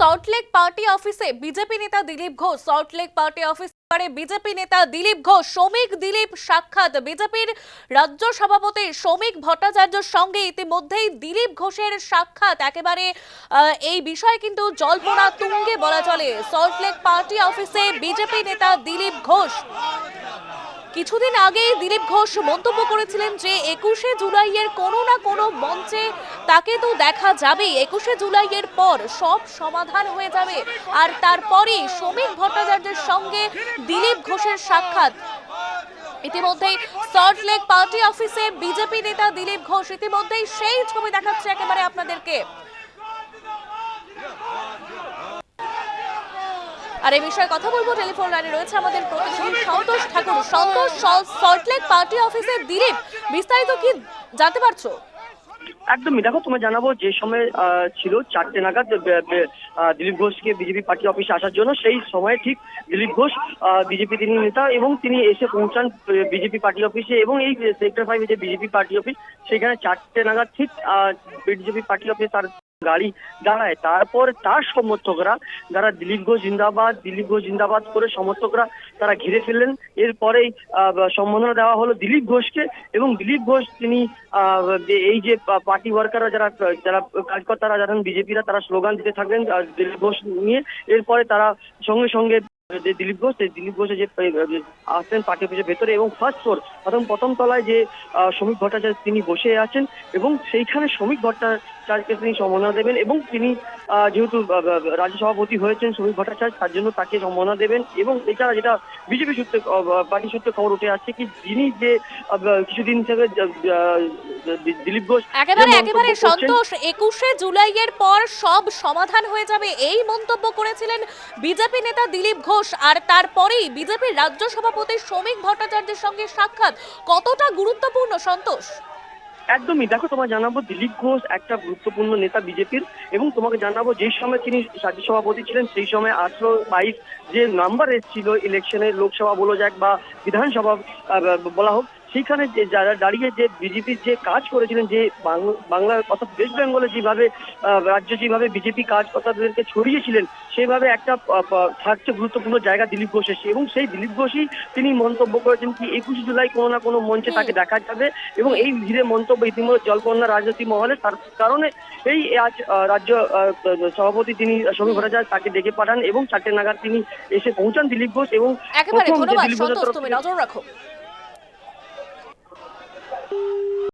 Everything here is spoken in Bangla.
সল্টলেক পার্টি অফিসে বিজেপি নেতা Dilip Ghosh Salt Lake party office এবারে বিজেপি নেতা দিলীপ ঘোষ, শ্রমিক দিলীপ সাক্ষাৎ। বিজেপির রাজ্য সভাপতি শ্রমিক ভট্টাচার্যের সঙ্গে ইতিমধ্যেই দিলীপ ঘোষের সাক্ষাৎ। একেবারে এই বিষয়ে কিন্তু জল্পনা তুঙ্গে বলা চলে। সল্টলেক পার্টি অফিসে বিজেপি নেতা দিলীপ ঘোষ কিছুদিন আগেই দিলীপ ঘোষ মন্তব্য করেছিলেন যে একুশে জুলাইয়ের কোনো না কোনো মঞ্চে তাকে তো দেখা যাবেই। একুশে জুলাইয়ের পর সব সমাধান হয়ে যাবে। আর তারপরেই শ্রমিক ভট্টাচার্যের সঙ্গে দিলীপ ঘোষের সাক্ষাৎ। ইতিমধ্যেই সল্টলেক পার্টি অফিসে বিজেপি নেতা দিলীপ ঘোষ ইতিমধ্যেই সেই ছবি দেখাচ্ছে একেবারে আপনাদেরকে। আর এই বিষয়ে কথা বলব। টেলিফোন লাইনে রয়েছে আমাদের প্রতিনিধি সন্তোষ ঠাকুর। সন্তোষ, সল- সল্টলেক পার্টি অফিসে দিলীপ, বিস্তারিত কি জানতে পারছ? একদমই। দেখো, তোমায় জানাব যে সময় ছিল চারটে নাগাদ দিলীপ ঘোষকে বিজেপি পার্টি অফিসে আসার জন্য। সেই সময় ঠিক দিলীপ ঘোষ বিজেপি তিনি নেতা এবং তিনি এসে পৌঁছান বিজেপি পার্টি অফিসে এবং এই সেক্টর ফাইভে যে বিজেপি পার্টি অফিস সেখানে চারটে নাগাদ ঠিক বিজেপি পার্টি অফিস তার গাড়ি দাঁড়ায়। তারপর তার সমর্থকরা যারা দিলীপ ঘোষ জিন্দাবাদ দিলীপ ঘোষ জিন্দাবাদ করে সমর্থকরা তারা ঘিরে ফেললেন। এরপরেই সম্বোধনা দেওয়া হলো দিলীপ ঘোষকে এবং দিলীপ ঘোষ তিনি এই যে পার্টি ওয়ার্কাররা যারা যারা কাজকর্তারা যারা বিজেপিরা তারা স্লোগান দিতে থাকলেন দিলীপ ঘোষ নিয়ে। এরপরে তারা সঙ্গে সঙ্গে যে দিলীপ ঘোষ সেই দিলীপ ঘোষের যে আহ, আসলেন পার্টি অফিসের ভেতরে এবং ফার্স্ট ফ্লোর প্রথম প্রথম তলায় যে শ্রমিক ভট্টাচার্য তিনি বসে আছেন এবং সেইখানে শ্রমিক ভট্টাচার্যকে তিনি সম্মাননা দেবেন এবং তিনি যেহেতু রাজ্য সভাপতি হয়েছেন শ্রমিক ভট্টাচার্য তার জন্য তাকে সম্মাননা দেবেন এবং এছাড়া যেটা বিজেপি সূত্রে পার্টি সূত্রে খবর উঠে আসছে কি যিনি যে কিছুদিন থেকে দিলীপ ঘোষ একেবারে একেবারে সন্তোষ একুশে জুলাইয়ের পর সব সমাধান হয়ে যাবে এই মন্তব্য করেছিলেন বিজেপি নেতা দিলীপ ঘোষ আর তারপরেই বিজেপির রাজ্য সভাপতি শ্রমিক ভট্টাচার্যের সঙ্গে সাক্ষাৎ। কতটা গুরুত্বপূর্ণ সন্তোষ? একদমই। দেখো তোমার জানাব, দিলীপ ঘোষ একটা গুরুত্বপূর্ণ নেতা বিজেপির এবং তোমাকে জানাব যে সময় তিনি রাজ্য সভাপতি ছিলেন, সেই সময় আঠারো বাইশ যে নাম্বার এসেছিল ইলেকশনে লোকসভা বলা যাক বা বিধানসভা বলা হোক সেইখানে যে যারা দাঁড়িয়ে যে বিজেপির যে কাজ করেছিলেন যে বাংলার অর্থাৎ ওয়েস্ট বেঙ্গলে যেভাবে রাজ্য যেভাবে বিজেপি কাজকর্তাদেরকে ছড়িয়েছিলেন সেভাবে একটা থাকছে গুরুত্বপূর্ণ জায়গা দিলীপ ঘোষের এবং সেই দিলীপ ঘোষই তিনি মন্তব্য করেছেন কি একুশে জুলাই কোনো না কোনো মঞ্চে তাকে দেখা যাবে এবং এই ঘিরে মন্তব্য ইতিমধ্যে জলকন্যা রাজনীতি মহলে তার কারণে এই আজ রাজ্য সভাপতি তিনি শ্রমিক ভট্টাচার্য তাকে ডেকে পাঠান এবং চারটে নাগাদ তিনি এসে পৌঁছান দিলীপ ঘোষ এবং প্রথম দিলীপ ঘোষের তরফ নজর রাখো।